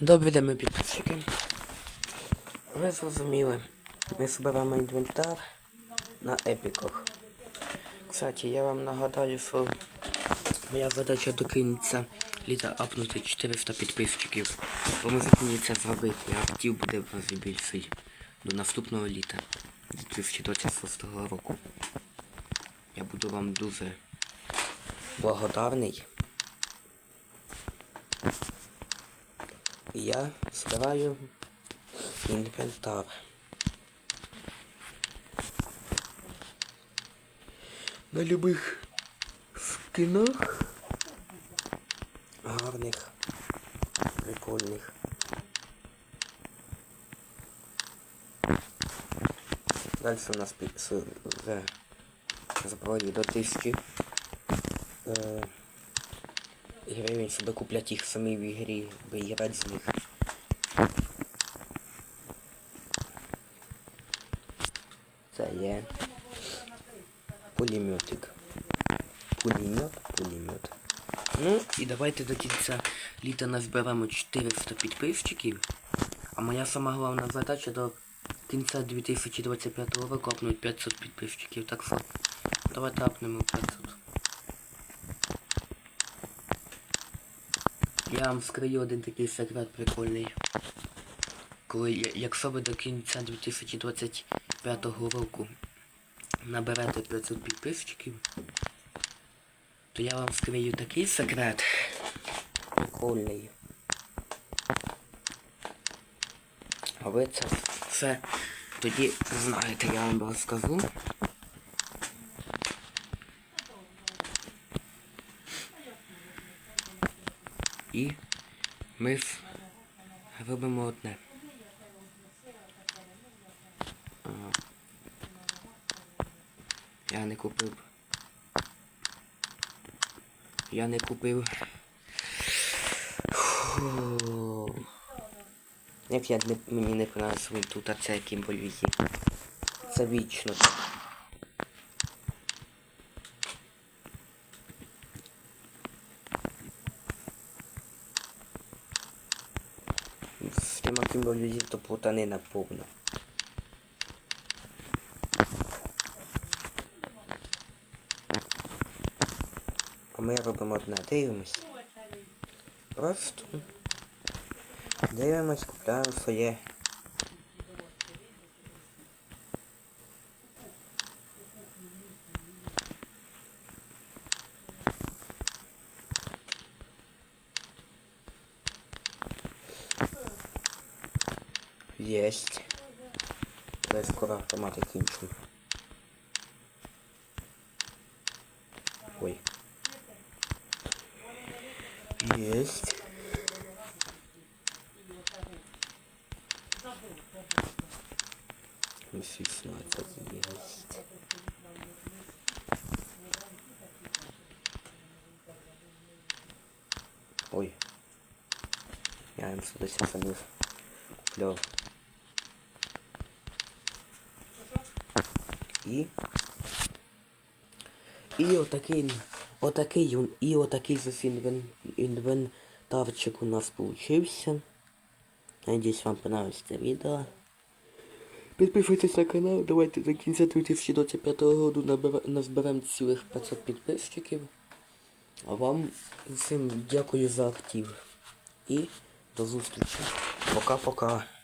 День, мої підписчики. Ви зрозуміли, ми збираємо інвентар на епіках. Кстати, я вам нагадаю, що моя задача до кінця літа апнути 400 підписчиків. Поможіть мені це зробити, а актив буде в рази більший до наступного літа 2026 року. Я буду вам дуже благодарний. Я збираю інвентар. На любих скинах гарних, прикольних. Далі у нас пі- з- вже зброї до тисячі е, гривень, щоб купляти їх самі в ігрі, виграти з них. Це є пулеметик. Пулемет, пулемет. Ну і давайте до кінця літа назберемо 400 підписчиків. А моя сама головна задача до кінця 2025 року апнути 500 підписчиків. Так що давайте апнемо 500. Я вам скрию один такий секрет прикольний. Коли, якщо ви до кінця 2025 року наберете 500 підписчиків, то я вам скрию такий секрет. Прикольний. А ви це все тоді знаєте, я вам розкажу. І ми робимо одне. Я не купив. Я не купив. Як я мені не він тут, це яким. Це вічно. З тим яким то плутанина повна. А ми робимо одне, дивимось. Просто дивимось, купляємо своє. Есть. Дай скоро автоматы кинчу. Ой. Есть. Шестнадцать есть. Ой. Я им сюда сейчас куплял. І. І отакий, отакий, і отакий зас інвентарчик у нас получився. Надіюсь, вам понравилось це відео. Підписуйтесь на канал, давайте до кінця 2025 року назберемо цілих 500 підписчиків. А вам всім дякую за актив. І до зустрічі. Пока-пока.